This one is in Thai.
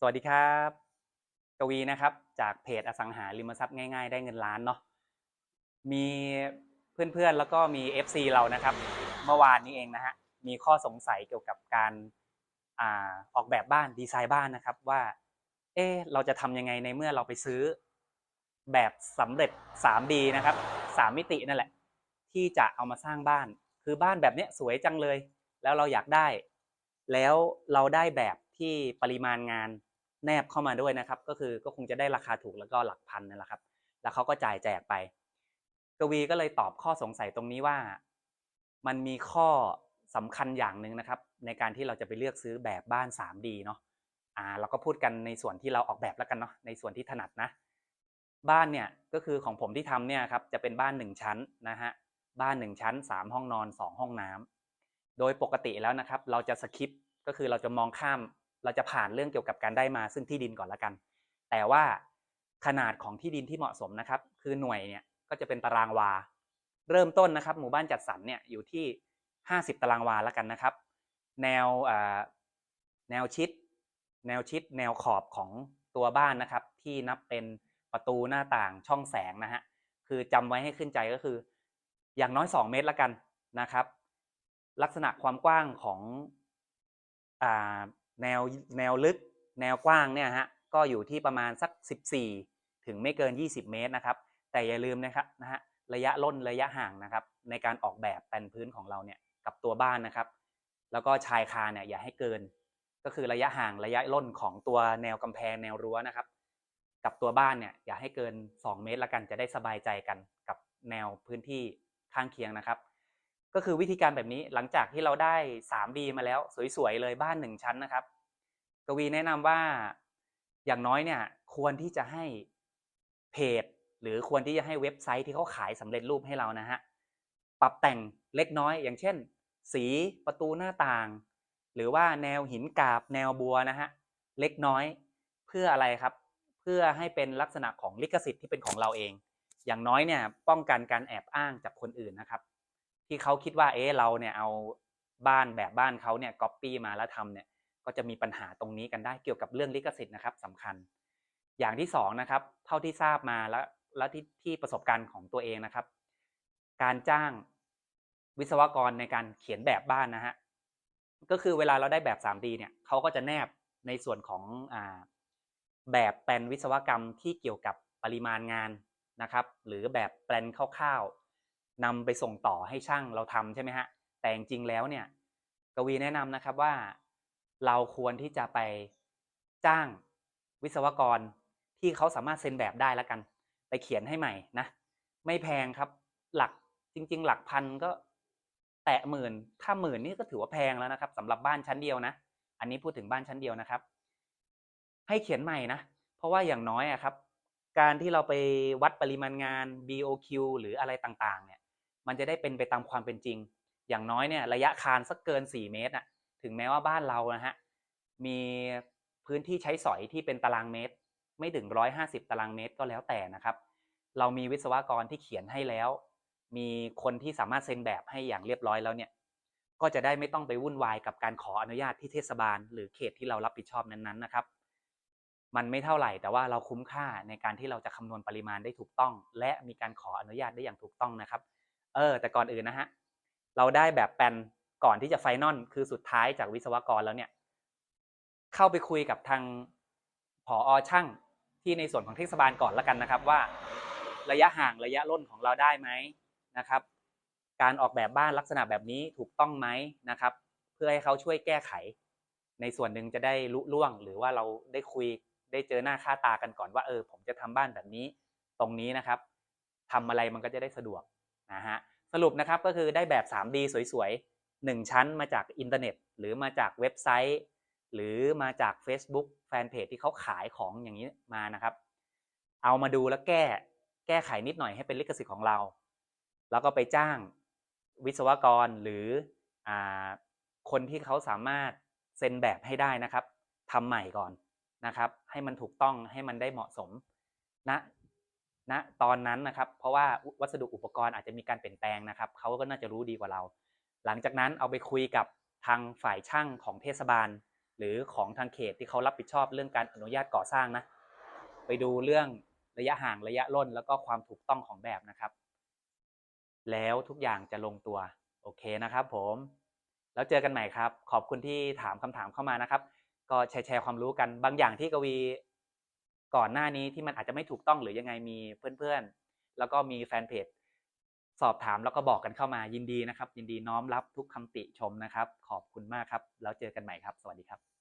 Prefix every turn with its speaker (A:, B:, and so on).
A: สวัสดีครับ กวีนะครับ จากเพจอสังหาริมทรัพย์ง่าย ๆ ได้เงินล้านเนาะมีเพื่อนๆแล้วก็มี FC เรานะครับ เมื่อวานนี้เองนะฮะมีข้อสงสัยเกี่ยวกับการอ่าออกแบบบ้านดีไซน์บ้านนะครับว่า เอ๊เราจะทำยังไงในเมื่อเราไปซื้อ แบบสำเร็จ 3D นะครับ3มิตินั่นแหละ ที่จะเอามาสร้างบ้าน คือบ้านแบบเนี้ยสวยจังเลย แล้วเราอยากได้ แล้วเราได้แบบ ที่ปริมาณงานแนบเข้ามาด้วยนะครับ ก็คือก็คงจะได้ราคาถูกแล้วก็หลักพันนั่นแหละครับ แล้วเขาก็จ่ายแจกไป กวีก็เลยตอบข้อสงสัยตรงนี้ว่า มันมีข้อสำคัญอย่างหนึ่งนะครับ ในการที่เราจะไปเลือกซื้อแบบบ้าน 3D เนาะอ่าเราก็พูดกันในส่วนที่เราออกแบบแล้วกันเนาะในส่วนที่ถนัดนะ บ้านเนี่ยก็คือของผมที่ทำเนี่ยครับจะเป็นบ้าน 1 ชั้นนะฮะบ้าน 1 ชั้น 3 ห้องนอน 2 ห้องน้ำโดยปกติแล้วนะครับ เราจะสคิปก็คือเราจะมองข้าม เราจะผ่านเรื่องเกี่ยวกับการได้มาซึ่งที่ดินก่อนละกัน แต่ว่าขนาดของที่ดินที่เหมาะสมนะครับ คือหน่วยเนี่ยก็จะเป็นตารางวา เริ่มต้นนะครับ หมู่บ้านจัดสรรเนี่ยอยู่ที่ 50 ตารางวาล้วกันนะครับ แนวแนวชิด แนวชิด แนวขอบของตัวบ้านนะครับ ที่นับเป็นประตูหน้าต่างช่องแสงนะฮะคือจำไว้ให้ขึ้นใจก็คือ อย่างน้อย 2 เมตรละกันนะครับ ลักษณะความกว้างของ แนวแนวลึก แนวกว้างเนี่ยฮะก็อยู่ที่ประมาณสัก 14 ถึงไม่เกิน 20 เมตรนะครับ แต่อย่าลืมนะครับนะฮะระยะล่นระยะห่างนะครับ ในการออกแบบแปลนพื้นของเราเนี่ยกับตัวบ้านนะครับ แล้วก็ชายคาเนี่ยอย่าให้เกิน ก็คือระยะห่างระยะล่นของตัวแนวกำแพงแนวรั้วนะครับ กับตัวบ้านเนี่ยอย่าให้เกิน 2 เมตรละกันจะได้สบายใจกันกับแนวพื้นที่ข้างเคียงนะครับ ก็คือวิธีการแบบนี้หลังจากที่เราได้ 3D มาแล้ว สวยๆเลยบ้าน1ชั้นนะครับ กวีแนะนำว่าอย่างน้อยเนี่ยควรที่จะให้เพจ หรือควรที่จะให้เว็บไซต์ที่เขาขายสำเร็จรูปให้เรานะฮะปรับแต่งเล็กน้อย อย่างเช่น สีประตูหน้าต่าง หรือว่าแนวหินกาบแนวบัวนะฮะเล็กน้อยเพื่ออะไรครับ เพื่อให้เป็นลักษณะของลิขสิทธิ์ที่เป็นของเราเอง อย่างน้อยเนี่ยป้องกันการแอบอ้างจากคนอื่นนะครับ ที่เขาคิดว่าเอ๊ะเราเนี่ยเอาบ้านแบบบ้านเขาเนี่ยก๊อปปี้มาแล้วทำเนี่ยก็จะมีปัญหาตรงนี้กันได้เกี่ยวกับเรื่องลิขสิทธิ์นะครับสำคัญ อย่างที่สองนะครับเท่าที่ทราบมาแล้วแล้วที่ที่ประสบการณ์ของตัวเองนะครับ การจ้างวิศวกรในการเขียนแบบบ้านนะฮะก็คือเวลาเราได้แบบ 3D เนี่ยเขาก็จะแนบในส่วนของอ่าแบบแปลนวิศวกรรมที่เกี่ยวกับปริมาณงานนะครับ หรือแบบแปลนคร่าวๆ นำไปส่งต่อให้ช่างเราทำใช่ไหมฮะ แต่จริงแล้วเนี่ยกวีแนะนำนะครับว่า เราควรที่จะไปจ้างวิศวกรที่เขาสามารถเซ็นแบบได้แล้วกัน ไปเขียนให้ใหม่นะ ไม่แพงครับ หลักจริง ๆ หลักพันก็แตะหมื่น ถ้าหมื่นนี่ก็ถือว่าแพงแล้วนะครับสำหรับบ้านชั้นเดียวนะ อันนี้พูดถึงบ้านชั้นเดียวนะครับ ให้เขียนใหม่นะ เพราะว่าอย่างน้อยอะครับ การที่เราไปวัดปริมาณงาน BOQ หรืออะไรต่างๆ เนี่ย มันจะได้เป็นไปตามความเป็นจริง อย่างน้อยเนี่ยระยะคานสักเกิน 4 เมตรอะถึงแม้ว่าบ้านเรานะฮะมีพื้นที่ใช้สอยที่เป็นตารางเมตร ไม่ถึง 150 ตารางเมตรก็แล้วแต่นะครับ เรามีวิศวกรที่เขียนให้แล้ว มีคนที่สามารถเซ็นแบบให้อย่างเรียบร้อยแล้วเนี่ยก็จะได้ไม่ต้องไปวุ่นวายกับการขออนุญาตที่เทศบาล หรือเขตที่เรารับผิดชอบนั้นๆนะครับ มันไม่เท่าไหร่แต่ว่าเราคุ้มค่าในการที่เราจะคำนวณปริมาณได้ถูกต้อง และมีการขออนุญาตได้อย่างถูกต้องนะครับ เออ แต่ก่อนอื่นนะฮะ เราได้แบบแปลนก่อนที่จะไฟนอลคือสุดท้ายจากวิศวกรแล้วเนี่ย เข้าไปคุยกับทางผออช่างที่ในส่วนของเทศบาลก่อนแล้วกันนะครับว่า ระยะห่างระยะล่นของเราได้ไหมนะครับ การออกแบบบ้านลักษณะแบบนี้ถูกต้องไหมนะครับ เพื่อให้เขาช่วยแก้ไข ในส่วนหนึ่งจะได้ลุล่วง หรือว่าเราได้คุยได้เจอหน้าค่าตากันก่อนว่าเออ ผมจะทำบ้านแบบนี้ ตรงนี้นะครับทำอะไรมันก็จะได้สะดวก นะฮะสรุปนะครับก็คือได้แบบ 3D สวยๆ 1 ชั้นมาจากอินเทอร์เน็ต หรือมาจากเว็บไซต์ หรือมาจาก Facebook แฟนเพจที่เขาขายของอย่างนี้มานะครับ เอามาดูแล้วแก้แก้ไขนิดหน่อยให้เป็นลิขสิทธิ์ของเรา แล้วก็ไปจ้างวิศวกรหรืออคนที่เขาสามารถเซ็นแบบให้ได้นะครับทำใหม่ก่อนนะครับ ให้มันถูกต้องให้มันได้เหมาะสมณ ณตอนนั้นนะครับ เพราะว่าวัสดุอุปกรณ์อาจจะมีการเปลี่ยนแปลงนะครับเขาก็น่าจะรู้ดีกว่าเรา หลังจากนั้นเอาไปคุยกับทางฝ่ายช่างของเทศบาล หรือของทางเขตที่เขารับผิดชอบเรื่องการอนุญาตก่อสร้างนะ ไปดูเรื่องระยะห่างระยะร่น แล้วก็ความถูกต้องของแบบนะครับ แล้วทุกอย่างจะลงตัวโอเคนะครับ ผม แล้วเจอกันใหม่ครับ ขอบคุณที่ถามคำถามเข้ามานะครับ ก็แชร์แชร์ความรู้กันบางอย่างที่กวี ก่อนหน้านี้ที่มันอาจจะไม่ถูกต้องหรือยังไงมีเพื่อนๆ แล้วก็มีแฟนเพจสอบถามแล้วก็บอกกันเข้ามายินดีนะครับ ยินดีน้อมรับทุกคำติชมนะครับ ขอบคุณมากครับ แล้วเจอกันใหม่ครับ สวัสดีครับ